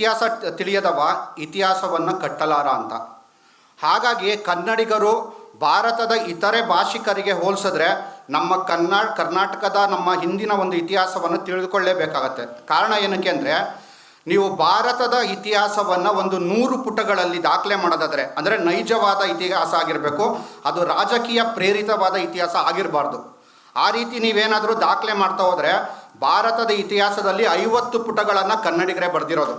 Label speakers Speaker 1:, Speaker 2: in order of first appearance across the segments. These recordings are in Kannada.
Speaker 1: ಇತಿಹಾಸ ತಿಳಿಯದವ, ಇತಿಹಾಸವನ್ನು ಕಟ್ಟಲಾರ ಅಂತ. ಹಾಗಾಗಿ ಕನ್ನಡಿಗರು ಭಾರತದ ಇತರೆ ಭಾಷಿಕರಿಗೆ ಹೋಲಿಸಿದ್ರೆ ನಮ್ಮ ಕನ್ನಡ ಕರ್ನಾಟಕದ ನಮ್ಮ ಹಿಂದಿನ ಒಂದು ಇತಿಹಾಸವನ್ನು ತಿಳಿದುಕೊಳ್ಳೇಬೇಕಾಗತ್ತೆ. ಕಾರಣ ಏನಕ್ಕೆ ಅಂದರೆ, ನೀವು ಭಾರತದ ಇತಿಹಾಸವನ್ನು ಒಂದು ನೂರು ಪುಟಗಳಲ್ಲಿ ದಾಖಲೆ ಮಾಡೋದಾದರೆ, ಅಂದರೆ ನೈಜವಾದ ಇತಿಹಾಸ ಆಗಿರಬೇಕು, ಅದು ರಾಜಕೀಯ ಪ್ರೇರಿತವಾದ ಇತಿಹಾಸ ಆಗಿರಬಾರ್ದು. ಆ ರೀತಿ ನೀವೇನಾದರೂ ದಾಖಲೆ ಮಾಡ್ತಾ ಹೋದರೆ, ಭಾರತದ ಇತಿಹಾಸದಲ್ಲಿ ಐವತ್ತು ಪುಟಗಳನ್ನು ಕನ್ನಡಿಗರೇ ಬರೆದಿರೋದು.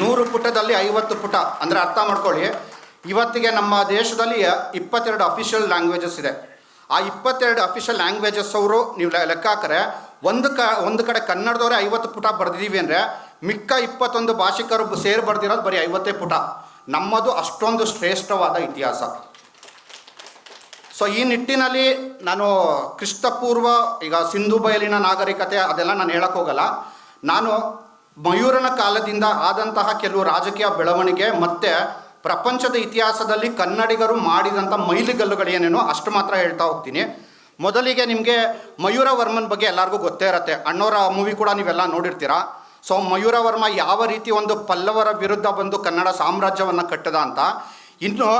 Speaker 1: ನೂರು ಪುಟದಲ್ಲಿ ಐವತ್ತು ಪುಟ. ಅಂದರೆ ಅರ್ಥ ಮಾಡ್ಕೊಳ್ಳಿ. ಇವತ್ತಿಗೆ ನಮ್ಮ ದೇಶದಲ್ಲಿ ಇಪ್ಪತ್ತೆರಡು ಅಫಿಷಿಯಲ್ ಲ್ಯಾಂಗ್ವೇಜಸ್ ಇದೆ. ಆ ಇಪ್ಪತ್ತೆರಡು ಅಫಿಷಿಯಲ್ ಲ್ಯಾಂಗ್ವೇಜಸ್ ಅವರು ನೀವು ಲೆಕ್ಕ ಹಾಕರೆ, ಒಂದು ಕ ಒಂದು ಕಡೆ ಕನ್ನಡದವರೇ ಐವತ್ತು ಪುಟ ಬರೆದಿದ್ದೀವಿ ಅಂದರೆ, ಮಿಕ್ಕ ಇಪ್ಪತ್ತೊಂದು ಭಾಷಿಕರು ಸೇರಿ ಬರೆದಿರೋದು ಬರೀ ಐವತ್ತೇ ಪುಟ. ನಮ್ಮದು ಅಷ್ಟೊಂದು ಶ್ರೇಷ್ಠವಾದ ಇತಿಹಾಸ. ಸೊ ಈ ನಿಟ್ಟಿನಲ್ಲಿ ನಾನು ಕ್ರಿಸ್ತಪೂರ್ವ, ಈಗ ಸಿಂಧು ಬಯಲಿನ ನಾಗರಿಕತೆ ಅದೆಲ್ಲ ನಾನು ಹೇಳೋಕ್ಕೋಗಲ್ಲ ನಾನು ಮಯೂರನ ಕಾಲದಿಂದ ಆದಂತಹ ಕೆಲವು ರಾಜಕೀಯ ಬೆಳವಣಿಗೆ ಮತ್ತು ಪ್ರಪಂಚದ ಇತಿಹಾಸದಲ್ಲಿ ಕನ್ನಡಿಗರು ಮಾಡಿದಂಥ ಮೈಲಿಗಲ್ಲುಗಳು ಏನೇನೋ ಅಷ್ಟು ಮಾತ್ರ ಹೇಳ್ತಾ ಹೋಗ್ತೀನಿ. ಮೊದಲಿಗೆ ನಿಮಗೆ ಮಯೂರವರ್ಮನ್ ಬಗ್ಗೆ ಎಲ್ಲರಿಗೂ ಗೊತ್ತೇ ಇರತ್ತೆ. ಅಣ್ಣವರ ಮೂವಿ ಕೂಡ ನೀವೆಲ್ಲ ನೋಡಿರ್ತೀರಾ? ಸೊ ಮಯೂರವರ್ಮ ಯಾವ ರೀತಿ ಒಂದು ಪಲ್ಲವರ ವಿರುದ್ಧ ಬಂದು ಕನ್ನಡ ಸಾಮ್ರಾಜ್ಯವನ್ನು ಕಟ್ಟದ ಅಂತ. ಇನ್ನು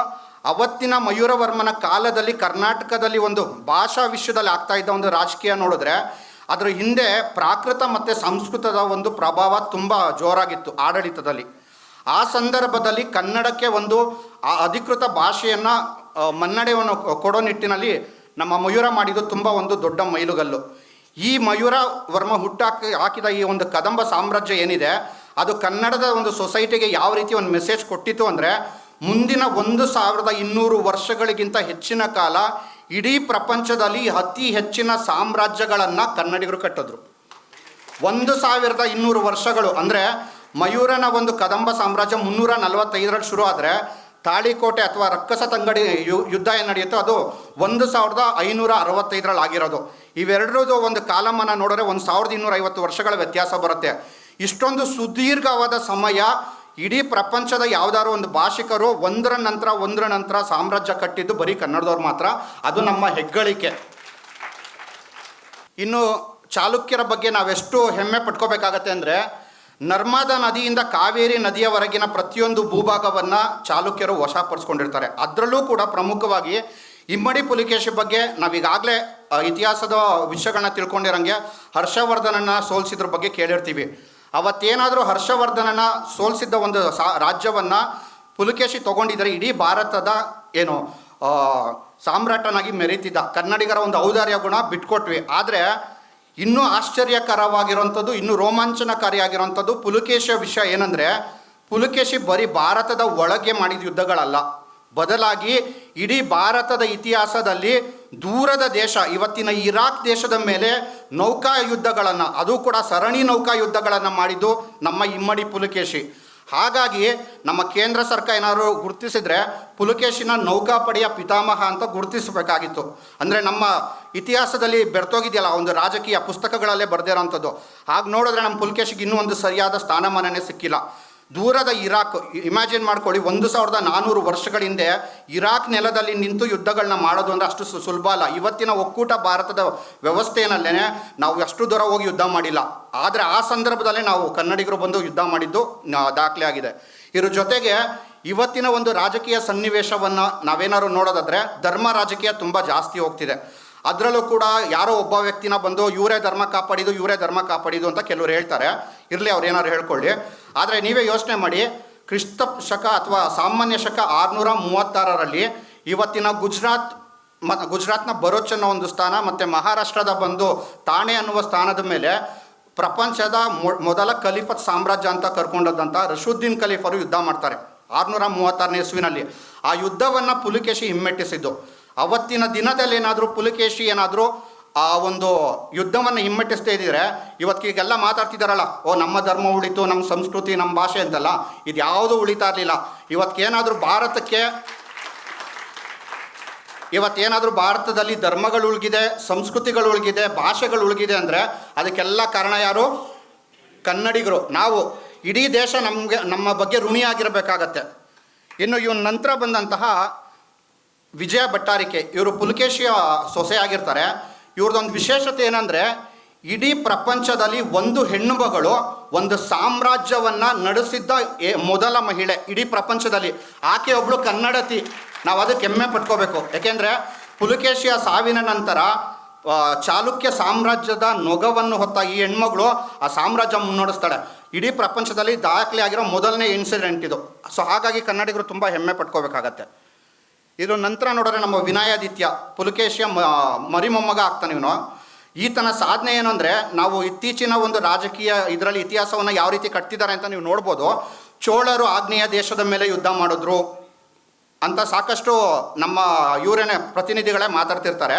Speaker 1: ಅವತ್ತಿನ ಮಯೂರವರ್ಮನ ಕಾಲದಲ್ಲಿ ಕರ್ನಾಟಕದಲ್ಲಿ ಒಂದು ಭಾಷಾ ವಿಶ್ವದಲ್ಲಿ ಆಗ್ತಾ ಇದ್ದ ಒಂದು ರಾಜಕೀಯ ನೋಡಿದ್ರೆ ಅದರ ಹಿಂದೆ ಪ್ರಾಕೃತ ಮತ್ತು ಸಂಸ್ಕೃತದ ಒಂದು ಪ್ರಭಾವ ತುಂಬ ಜೋರಾಗಿತ್ತು ಆಡಳಿತದಲ್ಲಿ. ಆ ಸಂದರ್ಭದಲ್ಲಿ ಕನ್ನಡಕ್ಕೆ ಒಂದು ಅಧಿಕೃತ ಭಾಷೆಯನ್ನು ಮನ್ನಡೆಯನ್ನು ಕೊಡೋ ನಿಟ್ಟಿನಲ್ಲಿ ನಮ್ಮ ಮಯೂರ ಮಾಡಿದ್ದು ತುಂಬ ಒಂದು ದೊಡ್ಡ ಮೈಲುಗಲ್ಲು. ಈ ಮಯೂರ ವರ್ಮ ಹುಟ್ಟಾಕಿ, ಹಾಕಿದ ಈ ಒಂದು ಕದಂಬ ಸಾಮ್ರಾಜ್ಯ ಏನಿದೆ, ಅದು ಕನ್ನಡದ ಒಂದು ಸೊಸೈಟಿಗೆ ಯಾವ ರೀತಿ ಒಂದು ಮೆಸೇಜ್ ಕೊಟ್ಟಿತ್ತು ಅಂದರೆ, ಮುಂದಿನ ಒಂದು ಸಾವಿರದ ಇನ್ನೂರು ವರ್ಷಗಳಿಗಿಂತ ಹೆಚ್ಚಿನ ಕಾಲ ಇಡೀ ಪ್ರಪಂಚದಲ್ಲಿ ಅತಿ ಹೆಚ್ಚಿನ ಸಾಮ್ರಾಜ್ಯಗಳನ್ನು ಕನ್ನಡಿಗರು ಕಟ್ಟಿದ್ರು. ಒಂದು ಸಾವಿರದ ಇನ್ನೂರು ವರ್ಷಗಳು, ಅಂದರೆ ಮಯೂರನ ಒಂದು ಕದಂಬ ಸಾಮ್ರಾಜ್ಯ ಮುನ್ನೂರ ನಲವತ್ತೈದರಲ್ಲಿ ಶುರು ಆದರೆ, ತಾಳಿಕೋಟೆ ಅಥವಾ ರಕ್ಕಸ ತಂಗಡಿ ಯುದ್ಧ ಏನು ನಡೆಯುತ್ತೋ ಅದು ಒಂದು ಸಾವಿರದ ಐನೂರ ಅರವತ್ತೈದರಲ್ಲಿ ಆಗಿರೋದು. ಇವೆರಡರದು ಒಂದು ಕಾಲಮಾನ ನೋಡಿದ್ರೆ ಒಂದು ಸಾವಿರದ ಇನ್ನೂರ ಐವತ್ತು ವರ್ಷಗಳ ವ್ಯತ್ಯಾಸ ಬರುತ್ತೆ. ಇಷ್ಟೊಂದು ಸುದೀರ್ಘವಾದ ಸಮಯ ಇಡೀ ಪ್ರಪಂಚದ ಯಾವುದಾದ್ರು ಒಂದು ಭಾಷಿಕರು ಒಂದರ ನಂತರ ಒಂದರ ನಂತರ ಸಾಮ್ರಾಜ್ಯ ಕಟ್ಟಿದ್ದು ಬರೀ ಕನ್ನಡದವ್ರು ಮಾತ್ರ. ಅದು ನಮ್ಮ ಹೆಗ್ಗಳಿಕೆ. ಇನ್ನು ಚಾಲುಕ್ಯರ ಬಗ್ಗೆ ನಾವೆಷ್ಟು ಹೆಮ್ಮೆ ಪಟ್ಕೋಬೇಕಾಗತ್ತೆ ಅಂದರೆ ನರ್ಮದಾ ನದಿಯಿಂದ ಕಾವೇರಿ ನದಿಯವರೆಗಿನ ಪ್ರತಿಯೊಂದು ಭೂಭಾಗವನ್ನು ಚಾಲುಕ್ಯರು ವಶಪಡಿಸ್ಕೊಂಡಿರ್ತಾರೆ. ಅದರಲ್ಲೂ ಕೂಡ ಪ್ರಮುಖವಾಗಿ ಇಮ್ಮಡಿ ಪುಲಿಕೇಶಿ ಬಗ್ಗೆ ನಾವೀಗಾಗಲೇ ಇತಿಹಾಸದ ವಿಷಯಗಳನ್ನ ತಿಳ್ಕೊಂಡಿರಂಗೆ ಹರ್ಷವರ್ಧನನ್ನು ಸೋಲಿಸಿದ್ರ ಬಗ್ಗೆ ಕೇಳಿರ್ತೀವಿ. ಅವತ್ತೇನಾದರೂ ಹರ್ಷವರ್ಧನನ ಸೋಲಿಸಿದ್ದ ಒಂದು ಸಾ ರಾಜ್ಯವನ್ನು ಪುಲಕೇಶಿ ತಗೊಂಡಿದ್ದರೆ, ಇಡೀ ಭಾರತದ ಏನು ಸಾಮ್ರಾಟನಾಗಿ ಮೆರೀತಿದ್ದ ಕನ್ನಡಿಗರ ಒಂದು ಔದಾರ್ಯ ಗುಣ ಬಿಟ್ಕೊಟ್ವಿ. ಆದರೆ ಇನ್ನೂ ಆಶ್ಚರ್ಯಕರವಾಗಿರುವಂಥದ್ದು ಇನ್ನೂ ರೋಮಾಂಚನಕಾರಿಯಾಗಿರುವಂಥದ್ದು ಪುಲಕೇಶಿಯ ವಿಷಯ ಏನಂದರೆ, ಪುಲಕೇಶಿ ಬರೀ ಭಾರತದ ಒಳಗೆ ಮಾಡಿದ ಯುದ್ಧಗಳಲ್ಲ. ಬದಲಾಗಿ ಇಡೀ ಭಾರತದ ಇತಿಹಾಸದಲ್ಲಿ ದೂರದ ದೇಶ, ಇವತ್ತಿನ ಇರಾಕ್ ದೇಶದ ಮೇಲೆ ನೌಕಾ ಯುದ್ಧಗಳನ್ನು, ಅದು ಕೂಡ ಸರಣಿ ನೌಕಾ ಯುದ್ಧಗಳನ್ನು ಮಾಡಿದ್ದು ನಮ್ಮ ಇಮ್ಮಡಿ ಪುಲಕೇಶಿ. ಹಾಗಾಗಿ ನಮ್ಮ ಕೇಂದ್ರ ಸರ್ಕಾರ ಏನಾದ್ರು ಗುರುತಿಸಿದ್ರೆ ಪುಲಕೇಶಿನ ನೌಕಾಪಡೆಯ ಪಿತಾಮಹ ಅಂತ ಗುರುತಿಸಬೇಕಾಗಿತ್ತು. ಅಂದರೆ ನಮ್ಮ ಇತಿಹಾಸದಲ್ಲಿ ಬೆರ್ತೋಗಿದೆಯಲ್ಲ ಒಂದು ರಾಜಕೀಯ ಪುಸ್ತಕಗಳಲ್ಲೇ ಬರೆದಿರೋಂಥದ್ದು. ಹಾಗೆ ನೋಡಿದ್ರೆ ನಮ್ಮ ಪುಲಕೇಶಿಗೆ ಇನ್ನೂ ಒಂದು ಸರಿಯಾದ ಸ್ಥಾನಮಾನನೇ ಸಿಕ್ಕಿಲ್ಲ. ದೂರದ ಇರಾಕ್ ಇಮ್ಯಾಜಿನ್ ಮಾಡ್ಕೊಳ್ಳಿ, ಒಂದು ಸಾವಿರದ ನಾನ್ನೂರು ವರ್ಷಗಳ ಹಿಂದೆ ಇರಾಕ್ ನೆಲದಲ್ಲಿ ನಿಂತು ಯುದ್ಧಗಳನ್ನ ಮಾಡೋದು ಅಂದರೆ ಅಷ್ಟು ಸುಲಭ ಅಲ್ಲ. ಇವತ್ತಿನ ಒಕ್ಕೂಟ ಭಾರತದ ವ್ಯವಸ್ಥೆಯಲ್ಲೇ ನಾವು ಅಷ್ಟು ದೂರ ಹೋಗಿ ಯುದ್ಧ ಮಾಡಿಲ್ಲ. ಆದರೆ ಆ ಸಂದರ್ಭದಲ್ಲೇ ನಾವು ಕನ್ನಡಿಗರು ಬಂದು ಯುದ್ಧ ಮಾಡಿದ್ದು ದಾಖಲೆ ಆಗಿದೆ. ಇದ್ರ ಜೊತೆಗೆ ಇವತ್ತಿನ ಒಂದು ರಾಜಕೀಯ ಸನ್ನಿವೇಶವನ್ನು ನಾವೇನಾದ್ರು ನೋಡೋದಾದರೆ ಧರ್ಮ ರಾಜಕೀಯ ತುಂಬ ಜಾಸ್ತಿ ಹೋಗ್ತಿದೆ. ಅದರಲ್ಲೂ ಕೂಡ ಯಾರೋ ಒಬ್ಬ ವ್ಯಕ್ತಿನ ಬಂದು, ಇವರೇ ಧರ್ಮ ಕಾಪಾಡಿದು ಇವರೇ ಧರ್ಮ ಕಾಪಾಡಿದು ಅಂತ ಕೆಲವರು ಹೇಳ್ತಾರೆ. ಇರಲಿ, ಅವ್ರು ಏನಾದ್ರು ಹೇಳ್ಕೊಳ್ಳಿ. ಆದರೆ ನೀವೇ ಯೋಚನೆ ಮಾಡಿ, ಕ್ರಿಸ್ತ ಶಕ ಅಥವಾ ಸಾಮಾನ್ಯ ಶಕ ಆರುನೂರ ಮೂವತ್ತಾರರಲ್ಲಿ ಇವತ್ತಿನ ಗುಜರಾತ್ ಮ, ಗುಜರಾತ್ನ ಬರೋಚ್ ಅನ್ನೋ ಒಂದು ಸ್ಥಾನ ಮತ್ತು ಮಹಾರಾಷ್ಟ್ರದ ಬಂದು ತಾಣೆ ಅನ್ನುವ ಸ್ಥಾನದ ಮೇಲೆ ಪ್ರಪಂಚದ ಮೊದಲ ಖಲೀಫತ್ ಸಾಮ್ರಾಜ್ಯ ಅಂತ ಕರ್ಕೊಂಡದಂಥ ರಶುದ್ದೀನ್ ಖಲೀಫರು ಯುದ್ಧ ಮಾಡ್ತಾರೆ, ಆರುನೂರ ಮೂವತ್ತಾರನೇ ಇಸ್ವಿನಲ್ಲಿ. ಆ ಯುದ್ಧವನ್ನು ಪುಲಿಕೇಶಿ ಹಿಮ್ಮೆಟ್ಟಿಸಿದ್ದು. ಅವತ್ತಿನ ದಿನದಲ್ಲಿ ಏನಾದರೂ ಪುಲಿಕೇಶಿ ಏನಾದರೂ ಆ ಒಂದು ಯುದ್ಧವನ್ನು ಹಿಮ್ಮೆಟ್ಟಿಸ್ತಾ ಇದ್ದಿದ್ರೆ ಇವತ್ತಿಗೆಲ್ಲ ಮಾತಾಡ್ತಿದ್ದಾರಲ್ಲ ಓ ನಮ್ಮ ಧರ್ಮ ಉಳಿತು, ನಮ್ಮ ಸಂಸ್ಕೃತಿ, ನಮ್ಮ ಭಾಷೆ ಅಂತಲ್ಲ, ಇದು ಯಾವುದೂ ಉಳಿತಾ ಇರಲಿಲ್ಲ. ಇವತ್ತೇನಾದರೂ ಭಾರತಕ್ಕೆ ಇವತ್ತೇನಾದರೂ ಭಾರತದಲ್ಲಿ ಧರ್ಮಗಳು ಉಳ್ಗಿದೆ, ಸಂಸ್ಕೃತಿಗಳು ಉಳ್ಗಿದೆ, ಭಾಷೆಗಳು ಉಳ್ಗಿದೆ ಅಂದರೆ ಅದಕ್ಕೆಲ್ಲ ಕಾರಣ ಯಾರು? ಕನ್ನಡಿಗರು. ನಾವು ಇಡೀ ದೇಶ ನಮಗೆ, ನಮ್ಮ ಬಗ್ಗೆ ಋಣಿಯಾಗಿರಬೇಕಾಗತ್ತೆ. ಇನ್ನು ಇವನ ನಂತರ ಬಂದಂತಹ ವಿಜಯ ಭಟ್ಟಾರಿಕೆ, ಇವರು ಪುಲಕೇಶಿಯ ಸೊಸೆ ಆಗಿರ್ತಾರೆ. ಇವ್ರದ್ದೊಂದು ವಿಶೇಷತೆ ಏನಂದರೆ, ಇಡೀ ಪ್ರಪಂಚದಲ್ಲಿ ಒಂದು ಹೆಣ್ಣು ಮಗಳು ಒಂದು ಸಾಮ್ರಾಜ್ಯವನ್ನು ನಡೆಸಿದ್ದ ಮೊದಲ ಮಹಿಳೆ ಇಡೀ ಪ್ರಪಂಚದಲ್ಲಿ. ಆಕೆ ಒಬ್ಳು ಕನ್ನಡತಿ. ನಾವು ಅದಕ್ಕೆ ಹೆಮ್ಮೆ ಪಟ್ಕೋಬೇಕು. ಯಾಕೆಂದರೆ, ಪುಲಕೇಶಿಯ ಸಾವಿನ ನಂತರ ಚಾಲುಕ್ಯ ಸಾಮ್ರಾಜ್ಯದ ನೊಗವನ್ನು ಹೊತ್ತ ಈ ಹೆಣ್ಮಗಳು ಆ ಸಾಮ್ರಾಜ್ಯ ಮುನ್ನಡೆಸ್ತಾಳೆ. ಇಡೀ ಪ್ರಪಂಚದಲ್ಲಿ ದಾಖಲೆ ಆಗಿರೋ ಮೊದಲನೇ ಇನ್ಸಿಡೆಂಟ್ ಇದು. ಸೊ ಹಾಗಾಗಿ ಕನ್ನಡಿಗರು ತುಂಬ ಹೆಮ್ಮೆ ಪಟ್ಕೋಬೇಕಾಗತ್ತೆ. ಇದು ನಂತರ ನೋಡಿದ್ರೆ ನಮ್ಮ ವಿನಯಾದಿತ್ಯ ಪುಲಕೇಶಿಯ ಮರಿಮೊಮ್ಮಗ ಆಗ್ತಾನೆ ಇವನು. ಈತನ ಸಾಧನೆ ಏನು ಅಂದರೆ ನಾವು ಇತ್ತೀಚಿನ ಒಂದು ರಾಜಕೀಯ ಇದರಲ್ಲಿ ಇತಿಹಾಸವನ್ನು ಯಾವ ರೀತಿ ಕಟ್ತಿದ್ದಾರೆ ಅಂತ ನೀವು ನೋಡ್ಬೋದು. ಚೋಳರು ಆಗ್ನೇಯ ದೇಶದ ಮೇಲೆ ಯುದ್ಧ ಮಾಡಿದ್ರು ಅಂತ ಸಾಕಷ್ಟು ನಮ್ಮ ಇವರೇನೆ ಪ್ರತಿನಿಧಿಗಳೇ ಮಾತಾಡ್ತಿರ್ತಾರೆ.